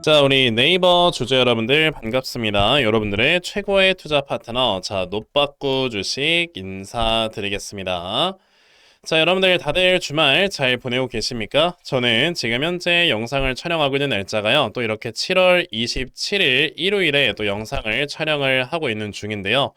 자, 우리 네이버 주주 여러분들 반갑습니다. 여러분들의 최고의 투자 파트너, 자, 노빠꾸 주식 인사드리겠습니다. 자, 여러분들 다들 주말 잘 보내고 계십니까? 저는 지금 현재 영상을 촬영하고 있는 날짜가요. 또 이렇게 7월 27일 일요일에 또 영상을 촬영을 하고 있는 중인데요.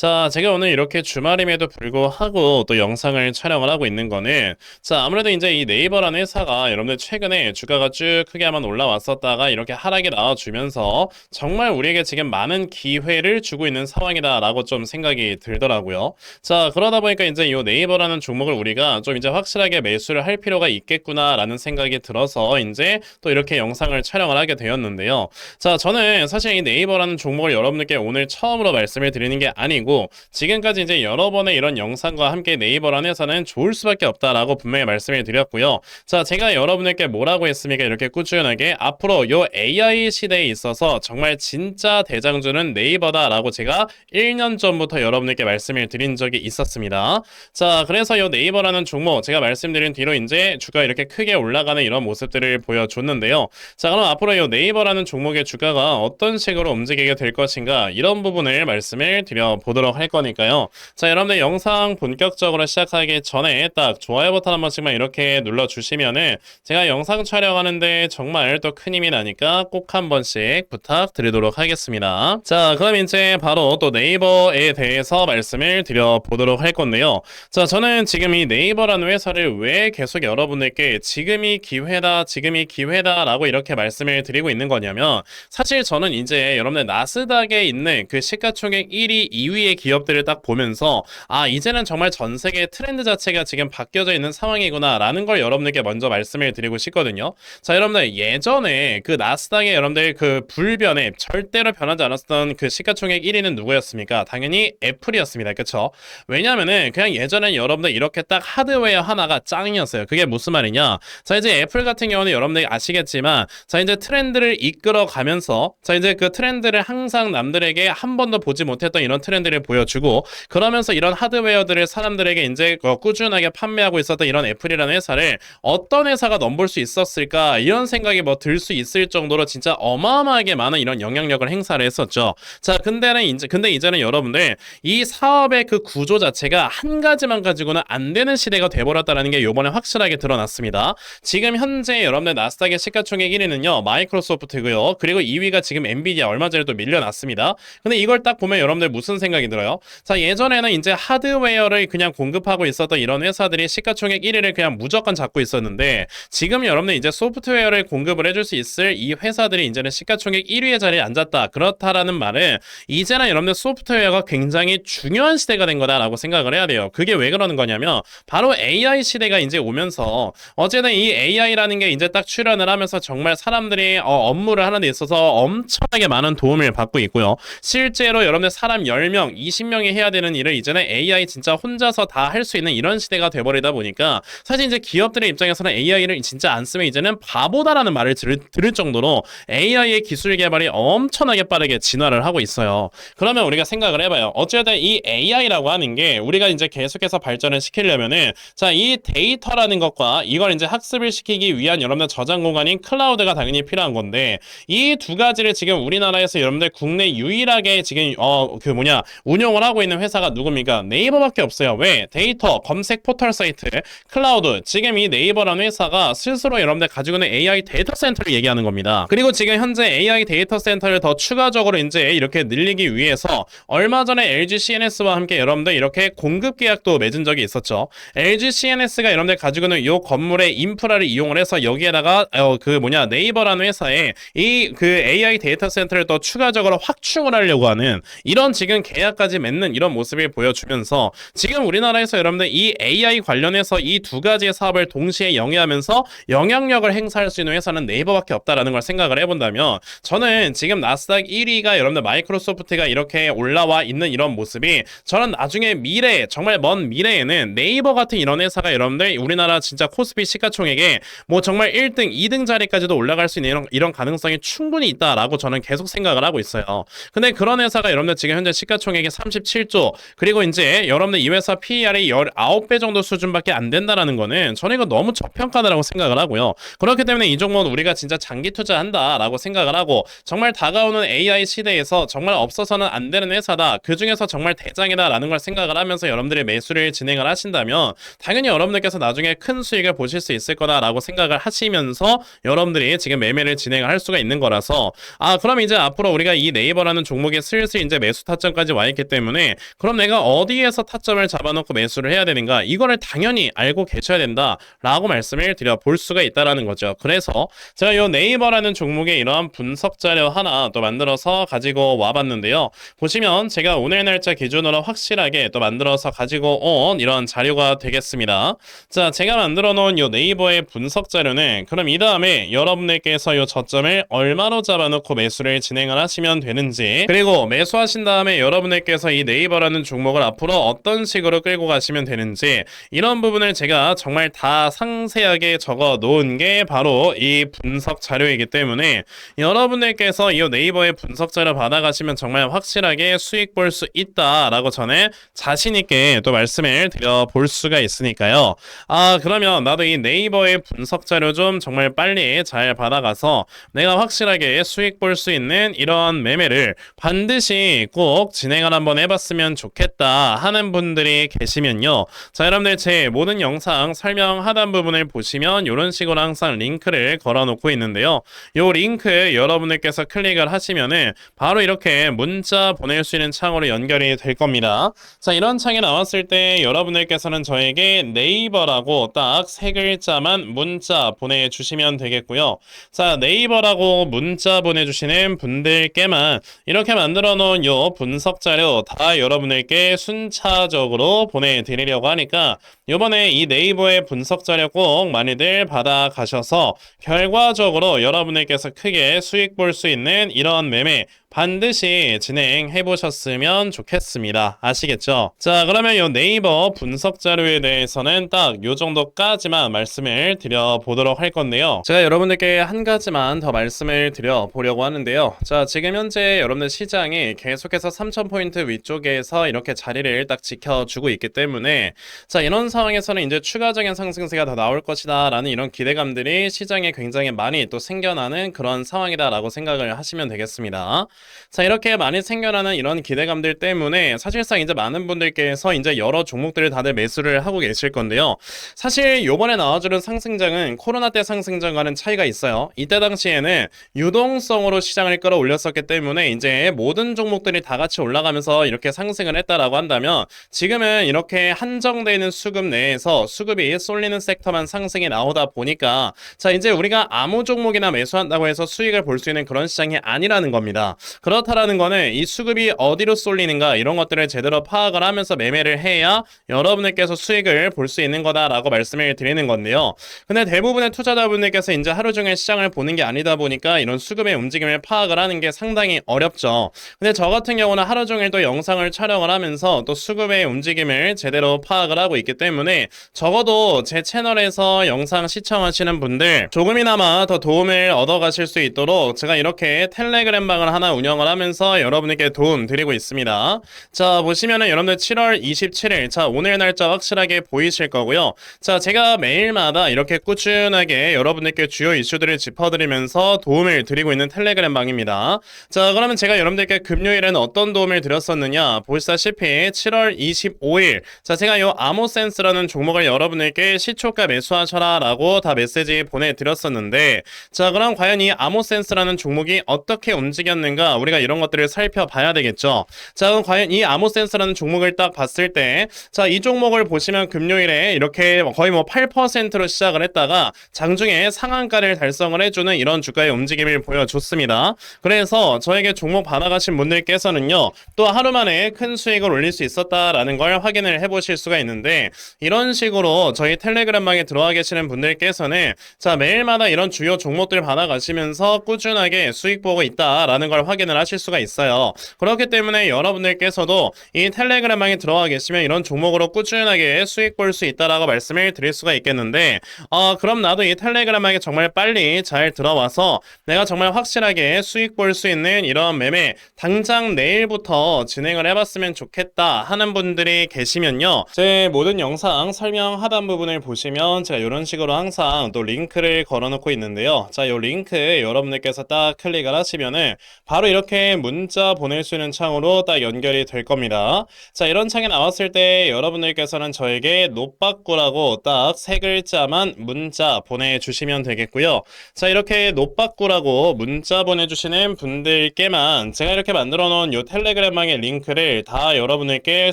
자, 제가 오늘 이렇게 주말임에도 불구하고 또 영상을 촬영을 하고 있는 거는 자, 아무래도 이제 이 네이버라는 회사가 여러분들 최근에 주가가 쭉 크게 한번 올라왔었다가 이렇게 하락이 나와주면서 정말 우리에게 지금 많은 기회를 주고 있는 상황이다라고 좀 생각이 들더라고요. 자, 그러다 보니까 이제 이 네이버라는 종목을 우리가 좀 이제 확실하게 매수를 할 필요가 있겠구나라는 생각이 들어서 이제 또 이렇게 영상을 촬영을 하게 되었는데요. 자, 저는 사실 이 네이버라는 종목을 여러분들께 오늘 처음으로 말씀을 드리는 게 아니고 지금까지 이제 여러 번의 이런 영상과 함께 네이버라는 회사는 좋을 수밖에 없다라고 분명히 말씀을 드렸고요. 자, 제가 여러분들께 뭐라고 했습니까? 이렇게 꾸준하게 앞으로 요 AI 시대에 있어서 정말 진짜 대장주는 네이버다라고 제가 1년 전부터 여러분들께 말씀을 드린 적이 있었습니다. 자, 그래서 요 네이버라는 종목 제가 말씀드린 뒤로 이제 주가 이렇게 크게 올라가는 이런 모습들을 보여줬는데요. 자, 그럼 앞으로 요 네이버라는 종목의 주가가 어떤 식으로 움직이게 될 것인가 이런 부분을 말씀을 드려보 도록 할 거니까요. 자, 여러분들 영상 본격적으로 시작하기 전에 딱 좋아요 버튼 한 번씩만 이렇게 눌러주시면은 제가 영상 촬영하는데 정말 또 큰 힘이 나니까 꼭 한 번씩 부탁드리도록 하겠습니다. 자, 그럼 이제 바로 또 네이버에 대해서 말씀을 드려보도록 할 건데요. 자, 저는 지금 이 네이버라는 회사를 왜 계속 여러분들께 지금이 기회다, 지금이 기회다 라고 이렇게 말씀을 드리고 있는 거냐면 사실 저는 이제 여러분들 나스닥에 있는 그 시가총액 1위, 2위 의 기업들을 딱 보면서 아, 이제는 정말 전 세계 트렌드 자체가 지금 바뀌어져 있는 상황이구나라는 걸 여러분들께 먼저 말씀을 드리고 싶거든요. 자, 여러분들 예전에 그 나스닥의 여러분들 그 불변에 절대로 변하지 않았던 그 시가총액 1위는 누구였습니까? 당연히 애플이었습니다. 그쵸? 왜냐면은 그냥 예전엔 여러분들 이렇게 딱 하드웨어 하나가 짱이었어요. 그게 무슨 말이냐? 자, 이제 애플 같은 경우는 여러분들이 아시겠지만 자, 이제 트렌드를 이끌어 가면서 자, 이제 그 트렌드를 항상 남들에게 한 번도 보지 못했던 이런 트렌드 를 보여주고 그러면서 이런 하드웨어들을 사람들에게 이제 어, 꾸준하게 판매하고 있었던 이런 애플이라는 회사를 어떤 회사가 넘볼 수 있었을까 이런 생각이 뭐 들 수 있을 정도로 진짜 어마어마하게 많은 이런 영향력을 행사를 했었죠. 자, 근데는 이제 근데 이제는 여러분들 이 사업의 그 구조 자체가 한 가지만 가지고는 안 되는 시대가 돼버렸다는 게 요번에 확실하게 드러났습니다. 지금 현재 여러분들 나스닥의 시가총액 1위는요 마이크로소프트고요. 그리고 2위가 지금 엔비디아 얼마 전에 또 밀려났습니다. 근데 이걸 딱 보면 여러분들 무슨 생각 이 들어요? 자 예전에는 이제 하드웨어를 그냥 공급하고 있었던 이런 회사들이 시가총액 1위를 그냥 무조건 잡고 있었는데 지금 여러분들 이제 소프트웨어를 공급을 해줄 수 있을 이 회사들이 이제는 시가총액 1위의 자리에 앉았다. 그렇다라는 말은 이제는 여러분들 소프트웨어가 굉장히 중요한 시대가 된 거다라고 생각을 해야 돼요. 그게 왜 그러는 거냐면 바로 AI 시대가 이제 오면서 어쨌든 이 AI라는 게 이제 딱 출현을 하면서 정말 사람들이 어, 업무를 하는 데 있어서 엄청나게 많은 도움을 받고 있고요. 실제로 여러분들 사람 10명, 20명이 해야 되는 일을 이제는 AI 진짜 혼자서 다 할 수 있는 이런 시대가 돼버리다 보니까 사실 이제 기업들의 입장에서는 AI를 진짜 안 쓰면 이제는 바보다라는 말을 들을, 들을 정도로 AI의 기술 개발이 엄청나게 빠르게 진화를 하고 있어요. 그러면 우리가 생각을 해봐요. 어쨌든 이 AI라고 하는 게 우리가 이제 계속해서 발전을 시키려면은 자, 이 데이터라는 것과 이걸 이제 학습을 시키기 위한 여러분들 저장 공간인 클라우드가 당연히 필요한 건데 이 두 가지를 지금 우리나라에서 여러분들 국내 유일하게 지금 어 그 뭐냐 운영을 하고 있는 회사가 누굽니까? 네이버밖에 없어요. 왜? 데이터 검색 포털 사이트 클라우드 지금 이 네이버라는 회사가 스스로 여러분들 가지고 있는 AI 데이터 센터를 얘기하는 겁니다. 그리고 지금 현재 AI 데이터 센터를 더 추가적으로 이제 이렇게 늘리기 위해서 얼마 전에 LG CNS와 함께 여러분들 이렇게 공급 계약도 맺은 적이 있었죠. LG CNS가 여러분들 가지고 있는 이 건물의 인프라를 이용을 해서 여기에다가 어, 그 뭐냐 네이버라는 회사에 이 그 AI 데이터 센터를 더 추가적으로 확충을 하려고 하는 이런 지금 계약 까지 맺는 이런 모습을 보여주면서 지금 우리나라에서 여러분들 이 AI 관련해서 이 두 가지의 사업을 동시에 영위하면서 영향력을 행사할 수 있는 회사는 네이버밖에 없다라는 걸 생각을 해본다면 저는 지금 나스닥 1위가 여러분들 마이크로소프트가 이렇게 올라와 있는 이런 모습이 저는 나중에 미래 정말 먼 미래에는 네이버 같은 이런 회사가 여러분들 우리나라 진짜 코스피 시가총액에 뭐 정말 1등, 2등 자리까지도 올라갈 수 있는 이런, 이런 가능성이 충분히 있다라고 저는 계속 생각을 하고 있어요. 근데 그런 회사가 여러분들 지금 현재 시가총액 이 37조 그리고 이제 여러분들 이 회사 PER이 19배 정도 수준밖에 안 된다라는 거는 저는 이거 너무 저평가다라고 생각을 하고요. 그렇기 때문에 이 종목은 우리가 진짜 장기 투자한다라고 생각을 하고 정말 다가오는 AI 시대에서 정말 없어서는 안 되는 회사다. 그 중에서 정말 대장이다라는 걸 생각을 하면서 여러분들이 매수를 진행을 하신다면 당연히 여러분들께서 나중에 큰 수익을 보실 수 있을 거다라고 생각을 하시면서 여러분들이 지금 매매를 진행할 수가 있는 거라서 아 그럼 이제 앞으로 우리가 이 네이버라는 종목에 슬슬 이제 매수 타점까지 와 있기 때문에 그럼 내가 어디에서 타점을 잡아놓고 매수를 해야 되는가 이거를 당연히 알고 계셔야 된다라고 말씀을 드려 볼 수가 있다라는 거죠. 그래서 제가 이 네이버라는 종목의 이러한 분석 자료 하나 또 만들어서 가지고 와봤는데요. 보시면 제가 오늘 날짜 기준으로 확실하게 또 만들어서 가지고 온 이런 자료가 되겠습니다. 자, 제가 만들어 놓은 이 네이버의 분석 자료는 그럼 이 다음에 여러분들께서 이 저점을 얼마로 잡아놓고 매수를 진행을 하시면 되는지 그리고 매수하신 다음에 여러분 들께서 이 네이버라는 종목을 앞으로 어떤 식으로 끌고 가시면 되는지 이런 부분을 제가 정말 다 상세하게 적어 놓은 게 바로 이 분석 자료이기 때문에 여러분들께서 이 네이버의 분석 자료 받아가시면 정말 확실하게 수익 볼 수 있다라고 전에 자신 있게 또 말씀을 드려 볼 수가 있으니까요. 아 그러면 나도 이 네이버의 분석 자료 좀 정말 빨리 잘 받아가서 내가 확실하게 수익 볼 수 있는 이런 매매를 반드시 꼭 진행 을 한번 해봤으면 좋겠다 하는 분들이 계시면요. 자 여러분들 제 모든 영상 설명 하단 부분을 보시면 이런 식으로 항상 링크를 걸어놓고 있는데요. 이 링크 여러분들께서 클릭을 하시면은 바로 이렇게 문자 보낼 수 있는 창으로 연결이 될 겁니다. 자 이런 창이 나왔을 때 여러분들께서는 저에게 네이버라고 딱 세 글자만 문자 보내주시면 되겠고요. 자 네이버라고 문자 보내주시는 분들께만 이렇게 만들어 놓은 요 분석 자료 다 여러분들께 순차적으로 보내드리려고 하니까 이번에 이 네이버의 분석 자료 꼭 많이들 받아가셔서 결과적으로 여러분들께서 크게 수익 볼 수 있는 이런 매매 반드시 진행해 보셨으면 좋겠습니다. 아시겠죠? 자, 그러면 이 네이버 분석 자료에 대해서는 딱 요 정도까지만 말씀을 드려 보도록 할 건데요. 제가 여러분들께 한 가지만 더 말씀을 드려 보려고 하는데요. 자, 지금 현재 여러분들 시장이 계속해서 3,000포인트 위쪽에서 이렇게 자리를 딱 지켜주고 있기 때문에 자, 이런 상황에서는 이제 추가적인 상승세가 더 나올 것이다 라는 이런 기대감들이 시장에 굉장히 많이 또 생겨나는 그런 상황이다라고 생각을 하시면 되겠습니다. 자, 이렇게 많이 생겨나는 이런 기대감들 때문에 사실상 이제 많은 분들께서 이제 여러 종목들을 다들 매수를 하고 계실 건데요. 사실 요번에 나와주는 상승장은 코로나 때 상승장과는 차이가 있어요. 이때 당시에는 유동성으로 시장을 끌어올렸었기 때문에 이제 모든 종목들이 다 같이 올라가면서 이렇게 상승을 했다라고 한다면 지금은 이렇게 한정되어 있는 수급 내에서 수급이 쏠리는 섹터만 상승이 나오다 보니까 자, 이제 우리가 아무 종목이나 매수한다고 해서 수익을 볼 수 있는 그런 시장이 아니라는 겁니다. 그렇다라는 거는 이 수급이 어디로 쏠리는가 이런 것들을 제대로 파악을 하면서 매매를 해야 여러분들께서 수익을 볼 수 있는 거다라고 말씀을 드리는 건데요. 근데 대부분의 투자자분들께서 이제 하루 종일 시장을 보는 게 아니다 보니까 이런 수급의 움직임을 파악을 하는 게 상당히 어렵죠. 근데 저 같은 경우는 하루 종일 또 영상을 촬영을 하면서 또 수급의 움직임을 제대로 파악을 하고 있기 때문에 적어도 제 채널에서 영상 시청하시는 분들 조금이나마 더 도움을 얻어 가실 수 있도록 제가 이렇게 텔레그램 방을 하나 운영을 하면서 여러분에게 도움 드리고 있습니다. 자, 보시면은 여러분들 7월 27일, 자, 오늘 날짜 확실하게 보이실 거고요. 자, 제가 매일마다 이렇게 꾸준하게 여러분들께 주요 이슈들을 짚어드리면서 도움을 드리고 있는 텔레그램 방입니다. 자, 그러면 제가 여러분들께 금요일에는 어떤 도움을 드렸었느냐? 보시다시피 7월 25일, 자, 제가 이 아모센스라는 종목을 여러분들께 시초가 매수하셔라 라고 다 메시지 보내드렸었는데, 자, 그럼 과연 이 아모센스라는 종목이 어떻게 움직였는가? 우리가 이런 것들을 살펴봐야 되겠죠. 자, 그럼 과연 이 아모센스라는 종목을 딱 봤을 때, 자, 이 종목을 보시면 금요일에 이렇게 거의 뭐 8%로 시작을 했다가 장중에 상한가를 달성을 해주는 이런 주가의 움직임을 보여줬습니다. 그래서 저에게 종목 받아가신 분들께서는요, 또 하루 만에 큰 수익을 올릴 수 있었다라는 걸 확인을 해보실 수가 있는데, 이런 식으로 저희 텔레그램방에 들어와 계시는 분들께서는 자, 매일마다 이런 주요 종목들 받아가시면서 꾸준하게 수익 보고 있다라는 걸 확인 확인을 하실 수가 있어요. 그렇기 때문에 여러분들께서도 이 텔레그램방에 들어가 계시면 이런 종목으로 꾸준하게 수익 볼 수 있다라고 말씀을 드릴 수가 있겠는데 어, 그럼 나도 이 텔레그램방에 정말 빨리 잘 들어와서 내가 정말 확실하게 수익 볼 수 있는 이런 매매 당장 내일부터 진행을 해봤으면 좋겠다 하는 분들이 계시면요. 제 모든 영상 설명 하단 부분을 보시면 제가 이런 식으로 항상 또 링크를 걸어놓고 있는데요. 자, 이 링크 여러분들께서 딱 클릭을 하시면은 바로 이렇게 문자 보낼 수 있는 창으로 딱 연결이 될 겁니다. 자, 이런 창이 나왔을 때 여러분들께서는 저에게 노빠꾸라고 딱 세 글자만 문자 보내주시면 되겠고요. 자, 이렇게 노빠꾸라고 문자 보내주시는 분들께만 제가 이렇게 만들어 놓은 이 텔레그램방의 링크를 다 여러분들께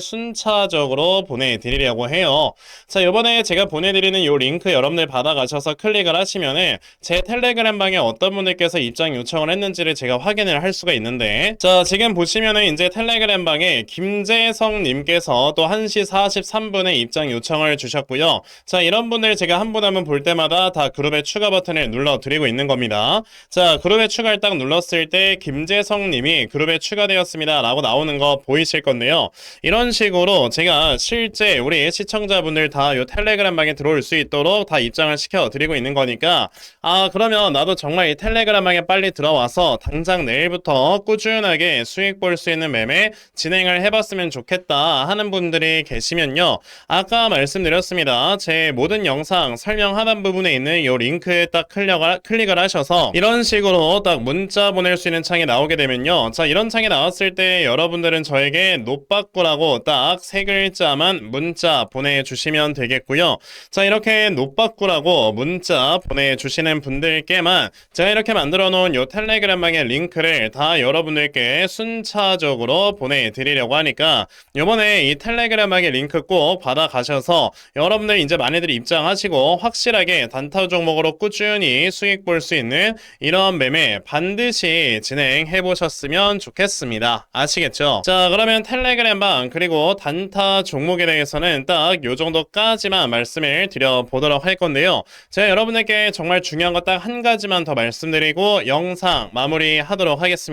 순차적으로 보내드리려고 해요. 자, 요번에 제가 보내드리는 이 링크 여러분들 받아가셔서 클릭을 하시면은 제 텔레그램 방에 어떤 분들께서 입장 요청을 했는지를 제가 확인을 할 수가 있는데 자, 지금 보시면은 이제 텔레그램 방에 김재성 님께서 또 1시 43분에 입장 요청을 주셨고요. 자, 이런 분들 제가 한 분 한 분 볼 때마다 다 그룹의 추가 버튼을 눌러 드리고 있는 겁니다. 자, 그룹에 추가를 딱 눌렀을 때 김재성 님이 그룹에 추가되었습니다. 라고 나오는 거 보이실 건데요. 이런 식으로 제가 실제 우리 시청자분들 다 요 텔레그램 방에 들어올 수 있도록 다 입장을 시켜 드리고 있는 거니까 아, 그러면 나도 정말 이 텔레그램 방에 빨리 들어와서 당장 내일부터 꾸준하게 수익 볼 수 있는 매매 진행을 해봤으면 좋겠다 하는 분들이 계시면요. 아까 말씀드렸습니다. 제 모든 영상 설명 하단 부분에 있는 이 링크에 딱 클릭을, 클릭을 하셔서 이런 식으로 딱 문자 보낼 수 있는 창이 나오게 되면요. 자, 이런 창이 나왔을 때 여러분들은 저에게 노빠꾸라고 딱 세 글자만 문자 보내주시면 되겠고요. 자, 이렇게 노빠꾸라고 문자 보내주시는 분들께만 제가 이렇게 만들어 놓은 요 텔레그램방의 링크를 다 여러분들께 순차적으로 보내드리려고 하니까 요번에 이 텔레그램방의 링크 꼭 받아가셔서 여러분들 이제 많이들 입장하시고 확실하게 단타 종목으로 꾸준히 수익 볼 수 있는 이런 매매 반드시 진행해 보셨으면 좋겠습니다. 아시겠죠? 자, 그러면 텔레그램방 그리고 단타 종목에 대해서는 딱 요 정도까지만 말씀을 드려보도록 할 건데요. 제가 여러분에게 정말 중요한 거딱한 가지만 더 말씀드리고 영상 마무리하도록 하겠습니다.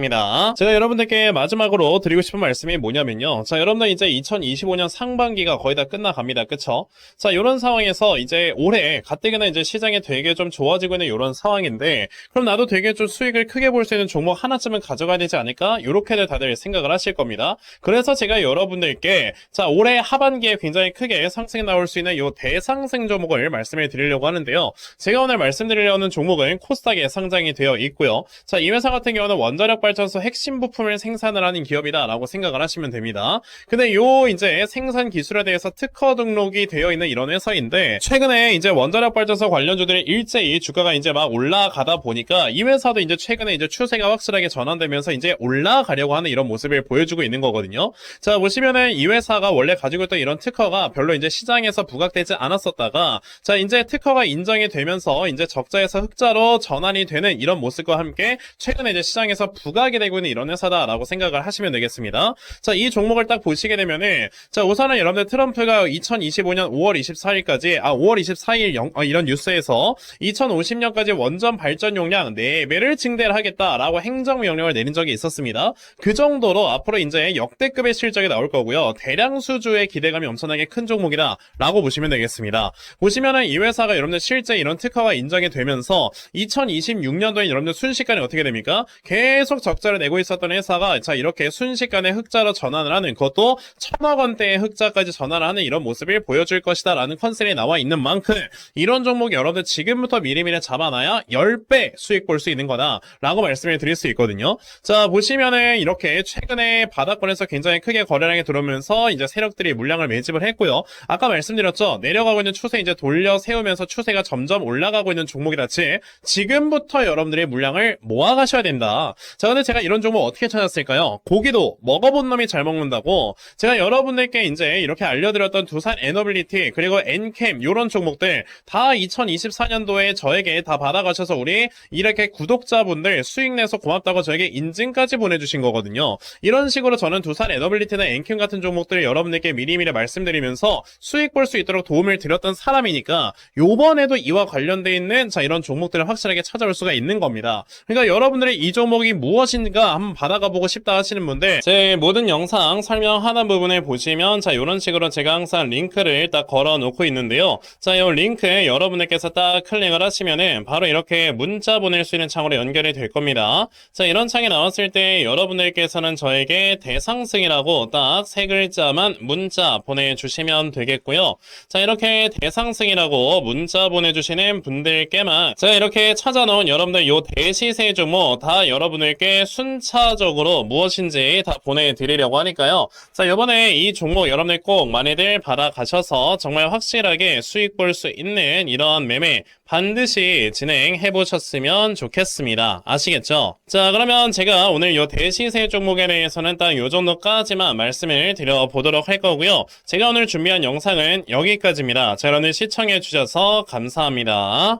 제가 여러분들께 마지막으로 드리고 싶은 말씀이 뭐냐면요. 자, 여러분들 이제 2025년 상반기가 거의 다 끝나갑니다. 그쵸? 자, 이런 상황에서 이제 올해 가뜩이나 이제 시장이 되게 좀 좋아지고 있는 이런 상황인데 그럼 나도 되게 좀 수익을 크게 볼 수 있는 종목 하나쯤은 가져가야 되지 않을까? 이렇게들 다들 생각을 하실 겁니다. 그래서 제가 여러분들께 자, 올해 하반기에 굉장히 크게 상승이 나올 수 있는 이 대상승 종목을 말씀을 드리려고 하는데요. 제가 오늘 말씀드리려는 종목은 코스닥에 상장이 되어 있고요. 자, 이 회사 같은 경우는 원자력 발전소 핵심 부품을 생산을 하는 기업이다라고 생각을 하시면 됩니다. 근데 요 이제 생산 기술에 대해서 특허 등록이 되어 있는 이런 회사인데 최근에 이제 원자력 발전소 관련주들이 일제히 주가가 이제 막 올라가다 보니까 이 회사도 이제 최근에 이제 추세가 확실하게 전환되면서 이제 올라가려고 하는 이런 모습을 보여주고 있는 거거든요. 자, 보시면은 이 회사가 원래 가지고 있던 이런 특허가 별로 이제 시장에서 부각되지 않았었다가 자, 이제 특허가 인정이 되면서 이제 적자에서 흑자로 전환이 되는 이런 모습과 함께 최근에 이제 시장에서 부각 이 되고 있는 이런 회사다라고 생각을 하시면 되겠습니다. 자, 이 종목을 딱 보시게 되면은 자, 우선은 여러분들 트럼프가 2025년 5월 24일까지 아, 5월 24일 영, 어, 이런 뉴스에서 2050년까지 원전 발전 용량 4배를 증대를 하겠다라고 행정 명령을 내린 적이 있었습니다. 그 정도로 앞으로 이제 역대급의 실적이 나올 거고요. 대량 수주의 기대감이 엄청나게 큰 종목이다 라고 보시면 되겠습니다. 보시면은 이 회사가 여러분들 실제 이런 특허가 인정이 되면서 2026년도에 여러분들 순식간에 어떻게 됩니까? 계속 적자를 내고 있었던 회사가 자 이렇게 순식간에 흑자로 전환을 하는 그것도 천억 원대의 흑자까지 전환을 하는 이런 모습을 보여줄 것이다 라는 컨셉이 나와 있는 만큼 이런 종목 여러분들 지금부터 미리미리 잡아놔야 10배 수익 볼 수 있는 거다 라고 말씀을 드릴 수 있거든요. 자 보시면은 이렇게 최근에 바닥권에서 굉장히 크게 거래량이 들어오면서 이제 세력들이 물량을 매집을 했고요. 아까 말씀드렸죠. 내려가고 있는 추세 이제 돌려 세우면서 추세가 점점 올라가고 있는 종목이라치 지금부터 여러분들의 물량을 모아가셔야 된다. 자 근데 제가 이런 종목 어떻게 찾았을까요? 고기도 먹어본 놈이 잘 먹는다고 제가 여러분들께 이제 이렇게 알려드렸던 두산 에너빌리티 그리고 엔캠 이런 종목들 다 2024년도에 저에게 다 받아가셔서 우리 이렇게 구독자분들 수익 내서 고맙다고 저에게 인증까지 보내주신 거거든요. 이런 식으로 저는 두산 에너빌리티나 엔캠 같은 종목들 여러분들께 미리미리 말씀드리면서 수익 볼 수 있도록 도움을 드렸던 사람이니까 요번에도 이와 관련돼 있는 자 이런 종목들을 확실하게 찾아올 수가 있는 겁니다. 그러니까 여러분들의 이 종목이 무엇 무엇인가 한번 받아가 보고 싶다 하시는 분들 제 모든 영상 설명하는 부분에 보시면 자 이런 식으로 제가 항상 링크를 딱 걸어 놓고 있는데요. 자, 이 링크에 여러분들께서 딱 클릭을 하시면은 바로 이렇게 문자 보낼 수 있는 창으로 연결이 될 겁니다. 자, 이런 창이 나왔을 때 여러분들께서는 저에게 대상승이라고 딱 세 글자만 문자 보내주시면 되겠고요. 자, 이렇게 대상승이라고 문자 보내주시는 분들께만 제가 이렇게 찾아 놓은 여러분들 요 대시세 종목 다 여러분들께 순차적으로 무엇인지 다 보내드리려고 하니까요. 자, 요번에 이 종목 여러분들 꼭 많이들 받아가셔서 정말 확실하게 수익 볼 수 있는 이런 매매 반드시 진행해 보셨으면 좋겠습니다. 아시겠죠? 자, 그러면 제가 오늘 요 대시세 종목에 대해서는 딱 요 정도까지만 말씀을 드려보도록 할 거고요. 제가 오늘 준비한 영상은 여기까지입니다. 자, 오늘 시청해 주셔서 감사합니다.